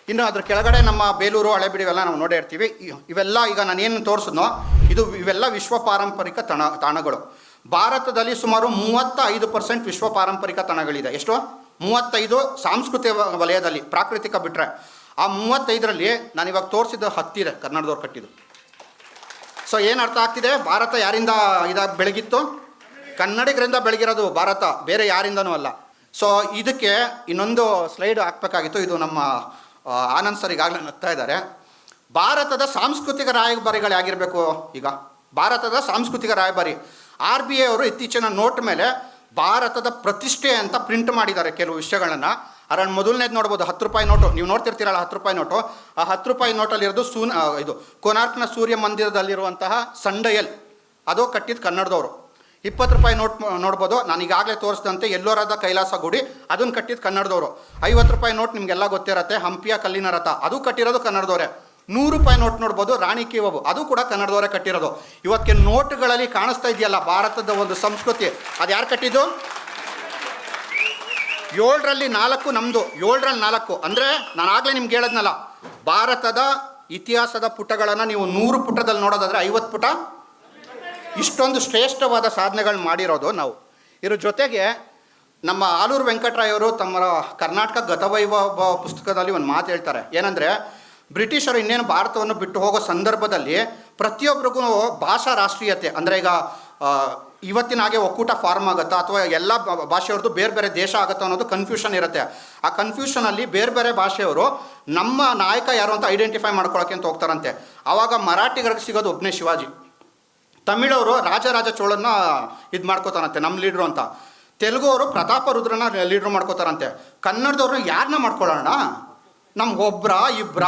Speaker 1: ಇನ್ನು ಅದ್ರ ಕೆಳಗಡೆ ನಮ್ಮ ಬೇಲೂರು ಹಳೆಬಿಡಿ ಇವೆಲ್ಲ ನಾವು ನೋಡೇ ಇರ್ತೀವಿ. ಇವೆಲ್ಲ ಈಗ ನಾನೇನು ತೋರಿಸಿದ್ನೋ, ಇದು ಇವೆಲ್ಲ ವಿಶ್ವ ಪಾರಂಪರಿಕ ತಾಣ, ತಾಣಗಳು. ಭಾರತದಲ್ಲಿ ಸುಮಾರು ಮೂವತ್ತ ಐದು ಪರ್ಸೆಂಟ್ ವಿಶ್ವ ಪಾರಂಪರಿಕ ತಾಣಗಳಿದೆ. ಎಷ್ಟು? ಮೂವತ್ತೈದು ಸಾಂಸ್ಕೃತಿಕ ವಲಯದಲ್ಲಿ ಪ್ರಾಕೃತಿಕ ಬಿಟ್ಟರೆ ಆ ಮೂವತ್ತೈದರಲ್ಲಿ ನಾನು ಇವಾಗ ತೋರಿಸಿದ ಹತ್ತಿದೆ ಕನ್ನಡದವ್ರು ಕಟ್ಟಿದ್ದು. ಸೊ ಏನು ಅರ್ಥ ಆಗ್ತಿದೆ? ಭಾರತ ಯಾರಿಂದ ಇದಾಗ ಬೆಳಗಿತ್ತು? ಕನ್ನಡಿಗರಿಂದ ಬೆಳಗಿರೋದು ಭಾರತ, ಬೇರೆ ಯಾರಿಂದನೂ ಅಲ್ಲ. ಸೊ ಇದಕ್ಕೆ ಇನ್ನೊಂದು ಸ್ಲೈಡ್ ಹಾಕ್ಬೇಕಾಗಿತ್ತು. ಇದು ನಮ್ಮ ಆನಂದ್ ಸರ್ ಈಗಾಗಲೇ ನಗ್ತಾ ಇದ್ದಾರೆ. ಭಾರತದ ಸಾಂಸ್ಕೃತಿಕ ರಾಯಭಾರಿಗಳು ಆಗಿರಬೇಕು ಈಗ. ಭಾರತದ ಸಾಂಸ್ಕೃತಿಕ ರಾಯಭಾರಿ. ಆರ್ ಬಿ ಐ ಅವರು ಇತ್ತೀಚಿನ ನೋಟ್ ಮೇಲೆ ಭಾರತದ ಪ್ರತಿಷ್ಠೆ ಅಂತ ಪ್ರಿಂಟ್ ಮಾಡಿದ್ದಾರೆ ಕೆಲವು ವಿಷಯಗಳನ್ನು. ಅದರಲ್ಲಿ ಮೊದಲನೇದು ನೋಡ್ಬೋದು ಹತ್ತು ರೂಪಾಯಿ ನೋಟು. ನೀವು ನೋಡ್ತಿರ್ತೀರಲ್ಲ ಹತ್ತು ರೂಪಾಯಿ ನೋಟು. ಆ ಹತ್ತು ರೂಪಾಯಿ ನೋಟಲ್ಲಿರೋದು ಸೂನ್ ಆ, ಇದು ಕೋನಾರ್ಕ್ನ ಸೂರ್ಯ ಮಂದಿರದಲ್ಲಿರುವಂತಹ ಸಂಡಯಲ್. ಅದು ಕಟ್ಟಿದ್ದು ಕನ್ನಡದವರು. ಇಪ್ಪತ್ತು ರೂಪಾಯಿ ನೋಟ್ ನೋಡ್ಬೋದು. ನಾನು ಈಗಾಗಲೇ ತೋರಿಸಿದಂತೆ ಎಲ್ಲೋರಾದ ಕೈಲಾಸ ಗುಡಿ ಅದನ್ನು ಕಟ್ಟಿದ್ದು ಕನ್ನಡದವರು. ಐವತ್ತು ರೂಪಾಯಿ ನೋಟ್ ನಿಮಗೆಲ್ಲ ಗೊತ್ತಿರತ್ತೆ ಹಂಪಿಯ ಕಲ್ಲಿನ ರಥ. ಅದು ಕಟ್ಟಿರೋದು ಕನ್ನಡದವರೇ. ನೂರು ರೂಪಾಯಿ ನೋಟ್ ನೋಡ್ಬೋದು, ರಾಣಿ ಕಿವವು ಅದು ಕೂಡ ಕನ್ನಡದವರೇ ಕಟ್ಟಿರೋದು. ಇವತ್ತಿಗೆ ನೋಟ್ಗಳಲ್ಲಿ ಕಾಣಿಸ್ತಾ ಇದೆಯಲ್ಲ, ಭಾರತದ ಒಂದು ಸಂಸ್ಕೃತಿ. ಅದು ಯಾರು ಕಟ್ಟಿದ್ದು? ಏಳರಲ್ಲಿ ನಾಲ್ಕು ನಮ್ಮದು ಏಳರಲ್ಲಿ ನಾಲ್ಕು. ಅಂದರೆ ನಾನು ಆಗಲೇ ನಿಮ್ಗೆ ಹೇಳದ್ನಲ್ಲ, ಭಾರತದ ಇತಿಹಾಸದ ಪುಟಗಳನ್ನು ನೀವು ನೂರು ಪುಟದಲ್ಲಿ ನೋಡೋದಾದರೆ ಐವತ್ತು ಪುಟ ಇಷ್ಟೊಂದು ಶ್ರೇಷ್ಠವಾದ ಸಾಧನೆಗಳು ಮಾಡಿರೋದು ನಾವು. ಇದ್ರ ಜೊತೆಗೆ ನಮ್ಮ ಆಲೂರು ವೆಂಕಟರಾಯ್ ಅವರು ತಮ್ಮ ಕರ್ನಾಟಕ ಗತವೈಭವ ಪುಸ್ತಕದಲ್ಲಿ ಒಂದು ಮಾತು ಹೇಳ್ತಾರೆ. ಏನಂದರೆ ಬ್ರಿಟಿಷರು ಇನ್ನೇನು ಭಾರತವನ್ನು ಬಿಟ್ಟು ಹೋಗೋ ಸಂದರ್ಭದಲ್ಲಿ ಪ್ರತಿಯೊಬ್ಬರಿಗೂ ಭಾಷಾ ರಾಷ್ಟ್ರೀಯತೆ, ಅಂದರೆ ಈಗ ಇವತ್ತಿನ ಹಾಗೆ ಒಕ್ಕೂಟ ಫಾರ್ಮ್ ಆಗುತ್ತಾ, ಅಥವಾ ಎಲ್ಲ ಭಾಷೆಯವ್ರದ್ದು ಬೇರೆ ಬೇರೆ ದೇಶ ಆಗುತ್ತಾ ಅನ್ನೋದು ಕನ್ಫ್ಯೂಷನ್ ಇರುತ್ತೆ. ಆ ಕನ್ಫ್ಯೂಷನಲ್ಲಿ ಬೇರೆ ಬೇರೆ ಭಾಷೆಯವರು ನಮ್ಮ ನಾಯಕ ಯಾರು ಅಂತ ಐಡೆಂಟಿಫೈ ಮಾಡ್ಕೊಳಕ್ಕೆ ಅಂತ ಹೋಗ್ತಾರಂತೆ. ಆವಾಗ ಮರಾಠಿಗರಿಗೆ ಸಿಗೋದು ಒಬ್ಬನೇ ಶಿವಾಜಿ. ತಮಿಳವರು ರಾಜರಾಜ ಚೋಳನ್ನ ಇದು ಮಾಡ್ಕೋತಾರಂತೆ ನಮ್ಮ ಲೀಡ್ರು ಅಂತ. ತೆಲುಗು ಅವರು ಪ್ರತಾಪ ರುದ್ರನ ಲೀಡ್ರು ಮಾಡ್ಕೋತಾರಂತೆ. ಕನ್ನಡದವ್ರನ್ನ ಯಾರನ್ನ ಮಾಡ್ಕೊಳ್ಳೋಣ ನಮ್ಗೆ ಒಬ್ರಾ ಇಬ್ರ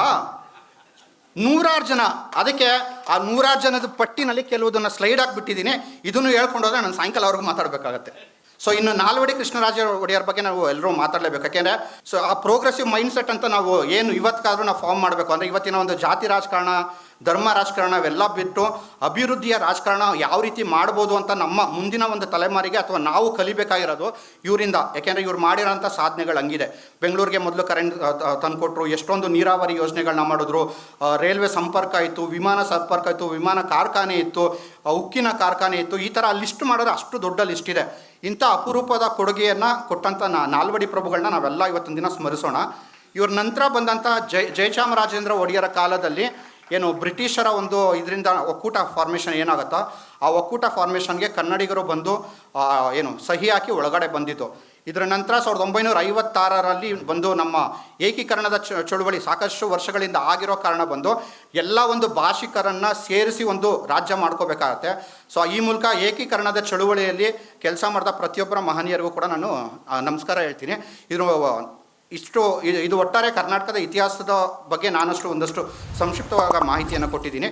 Speaker 1: ನೂರಾರು ಜನ. ಅದಕ್ಕೆ ಆ ನೂರಾರು ಜನದ ಪಟ್ಟಿನಲ್ಲಿ ಕೆಲವುದನ್ನು ಸ್ಲೈಡ್ ಆಗಿಬಿಟ್ಟಿದ್ದೀನಿ ಇದನ್ನು ಹೇಳ್ಕೊಂಡು ಹೋದ್ರೆ ನಾನು ಸಾಯಂಕಾಲವರೆಗೂ ಮಾತಾಡಬೇಕಾಗತ್ತೆ. ಸೊ ಇನ್ನು ನಾಲ್ವಡಿ ಕೃಷ್ಣರಾಜ ಒಡೆಯರ್ ಬಗ್ಗೆ ನಾವು ಎಲ್ಲರೂ ಮಾತಾಡಲೇಬೇಕು. ಯಾಕೆಂದರೆ ಸೊ ಆ ಪ್ರೋಗ್ರೆಸಿವ್ ಮೈಂಡ್ ಸೆಟ್ ಅಂತ ನಾವು ಏನು ಇವತ್ತಿಗಾದರೂ ನಾವು ಫಾರ್ಮ್ ಮಾಡಬೇಕು. ಅಂದರೆ ಇವತ್ತಿನ ಒಂದು ಜಾತಿ ರಾಜಕಾರಣ ಧರ್ಮ ರಾಜಕಾರಣ ಅವೆಲ್ಲ ಬಿಟ್ಟು ಅಭಿವೃದ್ಧಿಯ ರಾಜಕಾರಣ ಯಾವ ರೀತಿ ಮಾಡ್ಬೋದು ಅಂತ ನಮ್ಮ ಮುಂದಿನ ಒಂದು ತಲೆಮಾರಿಗೆ ಅಥವಾ ನಾವು ಕಲಿಬೇಕಾಗಿರೋದು ಇವರಿಂದ. ಯಾಕೆಂದರೆ ಇವ್ರು ಮಾಡಿರೋಂಥ ಸಾಧನೆಗಳು ಹಂಗಿದೆ. ಬೆಂಗಳೂರಿಗೆ ಮೊದಲು ಕರೆಂಟ್ ತಂದುಕೊಟ್ರು, ಎಷ್ಟೊಂದು ನೀರಾವರಿ ಯೋಜನೆಗಳನ್ನ ಮಾಡಿದ್ರು. ರೈಲ್ವೆ ಸಂಪರ್ಕ ಇತ್ತು, ವಿಮಾನ ಸಂಪರ್ಕ ಇತ್ತು, ವಿಮಾನ ಕಾರ್ಖಾನೆ ಇತ್ತು ಉಕ್ಕಿನ ಕಾರ್ಖಾನೆ ಇತ್ತು. ಈ ಥರ ಲಿಸ್ಟ್ ಮಾಡಿದ್ರೆ ಅಷ್ಟು ದೊಡ್ಡ ಲಿಸ್ಟ್ ಇದೆ. ಇಂಥ ಅಪರೂಪದ ಕೊಡುಗೆಯನ್ನು ಕೊಟ್ಟಂಥ ನಾಲ್ವಡಿ ಪ್ರಭುಗಳನ್ನ ನಾವೆಲ್ಲ ಇವತ್ತಿನ ದಿನ ಸ್ಮರಿಸೋಣ. ಇವ್ರ ನಂತರ ಬಂದಂಥ ಜಯ ಜಯಚಾಮರಾಜೇಂದ್ರ ಒಡೆಯರ ಕಾಲದಲ್ಲಿ ಏನು ಬ್ರಿಟಿಷರ ಒಂದು ಇದರಿಂದ ಒಕ್ಕೂಟ ಫಾರ್ಮೇಷನ್ ಏನಾಗುತ್ತೋ, ಆ ಒಕ್ಕೂಟ ಫಾರ್ಮೇಷನ್ಗೆ ಕನ್ನಡಿಗರು ಬಂದು ಏನು ಸಹಿ ಹಾಕಿ ಒಳಗಡೆ ಬಂದಿತ್ತು ಇದರ ನಂತರ ಸಾವಿರದ ಒಂಬೈನೂರ ಐವತ್ತಾರರಲ್ಲಿ ಬಂದು ನಮ್ಮ ಏಕೀಕರಣದ ಚಳುವಳಿ ಸಾಕಷ್ಟು ವರ್ಷಗಳಿಂದ ಆಗಿರೋ ಕಾರಣ ಬಂದು, ಎಲ್ಲ ಒಂದು ಭಾಷಿಕರನ್ನು ಸೇರಿಸಿ ಒಂದು ರಾಜ್ಯ ಮಾಡ್ಕೋಬೇಕಾಗತ್ತೆ. ಸೊ ಈ ಮೂಲಕ ಏಕೀಕರಣದ ಚಳುವಳಿಯಲ್ಲಿ ಕೆಲಸ ಮಾಡಿದ ಪ್ರತಿಯೊಬ್ಬರ ಮಹನೀಯರಿಗೂ ಕೂಡ ನಾನು ನಮಸ್ಕಾರ ಹೇಳ್ತೀನಿ. ಇದು ಇಷ್ಟು ಇದು ಒಟ್ಟಾರೆ ಕರ್ನಾಟಕದ ಇತಿಹಾಸದ ಬಗ್ಗೆ ನಾನಷ್ಟು ಒಂದಷ್ಟು ಸಂಕ್ಷಿಪ್ತವಾದ ಮಾಹಿತಿಯನ್ನು ಕೊಟ್ಟಿದ್ದೀನಿ.